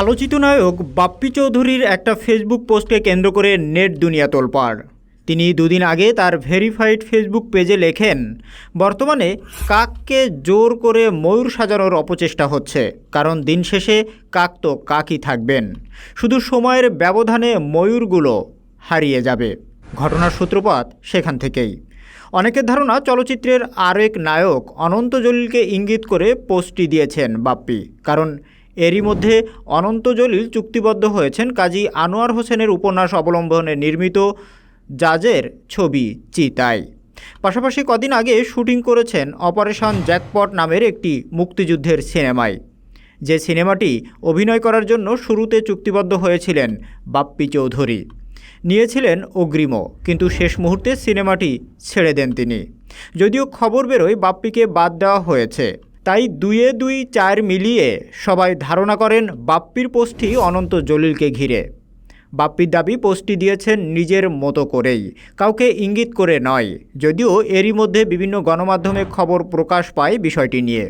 আলোচিত নায়ক বাপ্পি চৌধুরীর একটা ফেসবুক পোস্টকে কেন্দ্র করে নেট দুনিয়া তোলপাড়। তিনি দুদিন আগে তার ভেরিফাইড ফেসবুক পেজে লেখেন, বর্তমানে কাককে জোর করে ময়ূর সাজানোর অপচেষ্টা হচ্ছে, কারণ দিন শেষে কাক তো কাকই থাকবেন। শুধু সময়ের ব্যবধানে ময়ূরগুলো হারিয়ে যাবে। ঘটনার সূত্রপাত সেখান থেকেই। অনেকের ধারণা চলচ্চিত্রের আরেক নায়ক অনন্ত জলিলকে ইঙ্গিত করে পোস্টটি দিয়েছেন বাপ্পি, কারণ এরই মধ্যে অনন্ত জলিল চুক্তিবদ্ধ হয়েছেন কাজী আনোয়ার হোসেনের উপন্যাস অবলম্বনে নির্মিত জাজের ছবি চিতাই। পাশাপাশি কদিন আগে শুটিং করেছেন অপারেশন জ্যাকপট নামের একটি মুক্তিযুদ্ধের সিনেমায়। যে সিনেমাটি অভিনয় করার জন্য শুরুতে চুক্তিবদ্ধ হয়েছিলেন বাপ্পি চৌধুরী। নিয়েছিলেন অগ্রিমও কিন্তু শেষ মুহূর্তে সিনেমাটি ছেড়ে দেন তিনি। যদিও খবর বেরোয় বাপ্পিকে বাদ দেওয়া হয়েছে। তাই দুয়ে দুই চার মিলিয়ে সবাই ধারণা করেন বাপ্পির পোস্টটি অনন্ত জলিলকে ঘিরে। বাপ্পির দাবি পোস্টটি দিয়েছেন নিজের মতো করেই। কাউকে ইঙ্গিত করে নয়। যদিও এরই মধ্যে বিভিন্ন গণমাধ্যমে খবর প্রকাশ পায় বিষয়টি নিয়ে।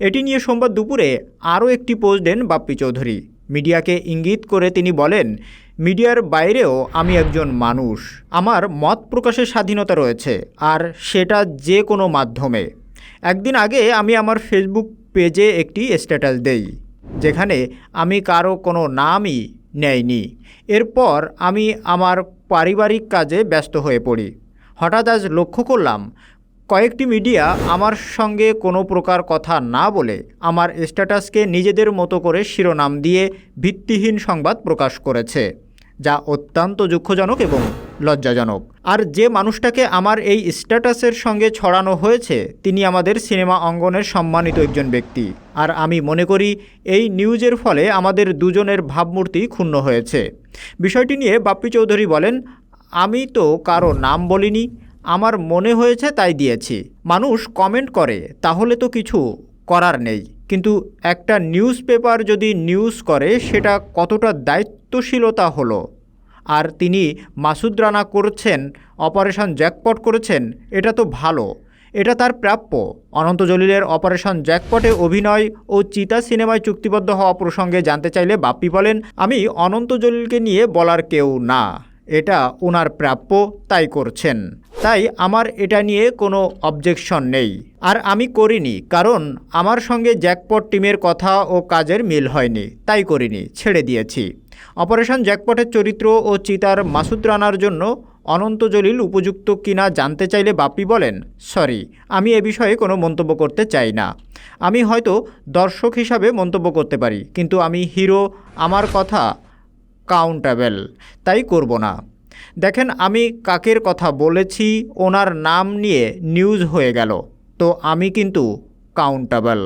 এটি নিয়ে সোমবার দুপুরে আরও একটি পোস্ট দেন বাপ্পি চৌধুরী। মিডিয়াকে ইঙ্গিত করে তিনি বলেন, মিডিয়ার বাইরেও আমি একজন মানুষ। আমার মত প্রকাশের স্বাধীনতা রয়েছে, আর সেটা যে কোনো মাধ্যমে। একদিন আগে আমি আমার ফেসবুক পেজে একটি স্ট্যাটাস দেই, যেখানে আমি কারও কোনো নামই নেয়নি এরপর আমি আমার পারিবারিক কাজে ব্যস্ত হয়ে পড়ি। হঠাৎ আজ লক্ষ্য করলাম, কয়েকটি মিডিয়া আমার সঙ্গে কোনো প্রকার কথা না বলে আমার স্ট্যাটাসকে নিজেদের মতো করে শিরোনাম দিয়ে ভিত্তিহীন সংবাদ প্রকাশ করেছে, যা অত্যন্ত দুঃখজনক এবং লজ্জাজনক। আর যে মানুষটাকে আমার এই স্ট্যাটাসের সঙ্গে ছড়ানো হয়েছে, তিনি আমাদের সিনেমা অঙ্গনের সম্মানিত একজন ব্যক্তি। আর আমি মনে করি, এই নিউজের ফলে আমাদের দুজনের ভাবমূর্তি ক্ষুণ্ণ হয়েছে। বিষয়টি নিয়ে বাপ্পি চৌধুরী বলেন, আমি তো কারও নাম বলিনি, আমার মনে হয়েছে তাই দিয়েছি। মানুষ কমেন্ট করে, তাহলে তো কিছু করার নেই। কিন্তু একটা নিউজ পেপার যদি নিউজ করে, সেটা কতটা দায়িত্বশীলতা হলো? আর তিনি মাসুদ রানা করছেন, অপারেশন জ্যাকপট করেছেন, এটা তো ভালো। এটা তার প্রাপ্য। অনন্ত জলিলের অপারেশন জ্যাকপটে অভিনয় ও চিতা সিনেমায় চুক্তিবদ্ধ হওয়া প্রসঙ্গে জানতে চাইলে বাপ্পি বলেন, আমি অনন্ত জলিলকে নিয়ে বলার কেউ না। এটা ওনার প্রাপ্য, তাই করছেন। তাই আমার এটা নিয়ে কোনো অবজেকশন নেই। আর আমি করিনি, কারণ আমার সঙ্গে জ্যাকপট টিমের কথা ও কাজের মিল হয়নি, তাই করিনি, ছেড়ে দিয়েছি। অপারেশন জ্যাকপটের চরিত্র ও চিতার মাসুদ রানার জন্য অনন্ত জলিল উপযুক্ত কিনা জানতে চাইলে বাপ্পি বলেন, সরি, আমি এ বিষয়ে কোনো মন্তব্য করতে চাই না। আমি হয়তো দর্শক হিসাবে মন্তব্য করতে পারি, কিন্তু আমি হিরো, আমার কথা কাউন্টেবল তাই করব না। দেখেন, আমি কাকের কথা বলেছি, ওনার নাম নিয়ে নিউজ হয়ে গেল, তো আমি কিন্তু কাউন্টেবল